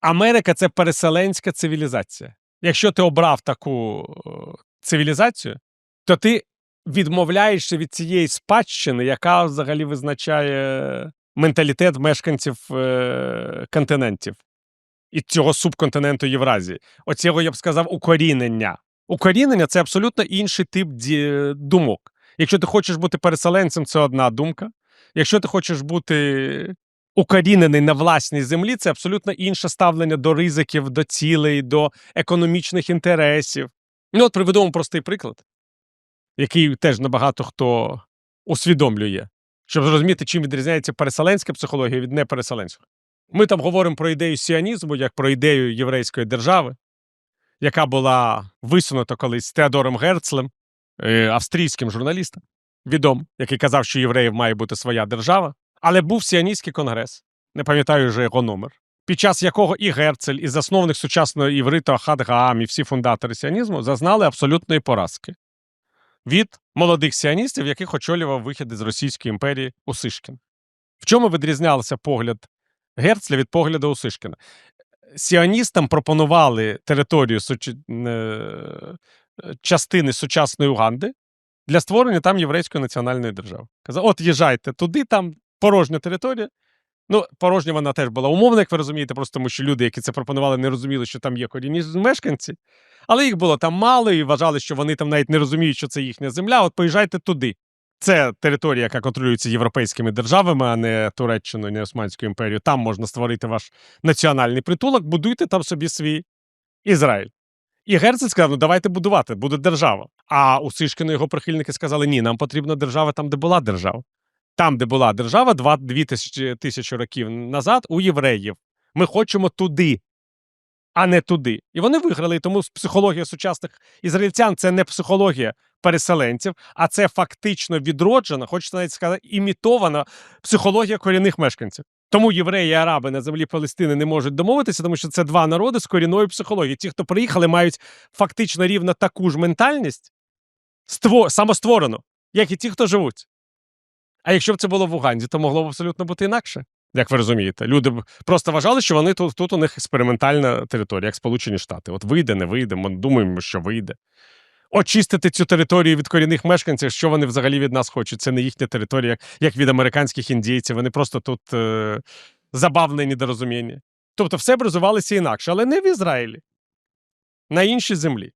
Америка це переселенська цивілізація. Якщо ти обрав таку е, цивілізацію, то ти відмовляєшся від цієї спадщини, яка взагалі визначає менталітет мешканців е, континентів і цього субконтиненту Євразії. Оцього, я б сказав, укорінення. Укорінення це абсолютно інший тип думок. Якщо ти хочеш бути переселенцем, це одна думка. Якщо ти хочеш бути укорінений на власній землі, це абсолютно інше ставлення до ризиків, до цілей, до економічних інтересів. Ну, от приведу вам простий приклад, який теж набагато хто усвідомлює, щоб зрозуміти, чим відрізняється переселенська психологія від непереселенської. Ми там говоримо про ідею сіонізму, як про ідею єврейської держави, яка була висунута колись Теодором Герцлем, е, австрійським журналістом, відомим, який казав, що євреїв має бути своя держава. Але був сіоністський конгрес, не пам'ятаю вже його номер, під час якого і Герцель, і засновник сучасного івриту Ахад Гаам, і всі фундатори сіонізму зазнали абсолютної поразки від молодих сіоністів, яких очолював вихід із Російської імперії Усишкін. В чому відрізнявся погляд Герцля від погляду Усишкіна? Сіоністам пропонували територію суча- е, частини сучасної Уганди для створення там єврейської національної держави. Казав, от їжджайте туди, там порожня територія. Ну, порожня вона теж була умовна, як ви розумієте, просто тому що люди, які це пропонували, не розуміли, що там є корінні мешканці. Але їх було там мало і вважали, що вони там навіть не розуміють, що це їхня земля. От поїжджайте туди. Це територія, яка контролюється європейськими державами, а не Туреччиною, не Османською імперією. Там можна створити ваш національний притулок, будуйте там собі свій Ізраїль. І Герцель сказав: ну давайте будувати, буде держава. А у Сишкіна його прихильники сказали: ні, нам потрібна держава там, де була держава. Там, де була держава, два дві тисячі, тисячі років назад у євреїв. Ми хочемо туди, а не туди. І вони виграли. І тому психологія сучасних ізраїльтян це не психологія переселенців, а це фактично відроджена, хочеться навіть сказати, імітована психологія корінних мешканців. Тому євреї і араби на землі Палестини не можуть домовитися, тому що це два народи з корінною психологією. Ті, хто приїхали, мають фактично рівно таку ж ментальність, ство, самостворену, як і ті, хто живуть. А якщо б це було в Уганді, то могло б абсолютно бути інакше. Як ви розумієте, люди б просто вважали, що вони тут, тут у них експериментальна територія, як Сполучені Штати. От вийде, не вийде, ми думаємо, що вийде. Очистити цю територію від корінних мешканців, що вони взагалі від нас хочуть. Це не їхня територія, як, від американських індійців. Вони просто тут е, забавне недорозуміння. Тобто все б розвивалося інакше, але не в Ізраїлі, на іншій землі.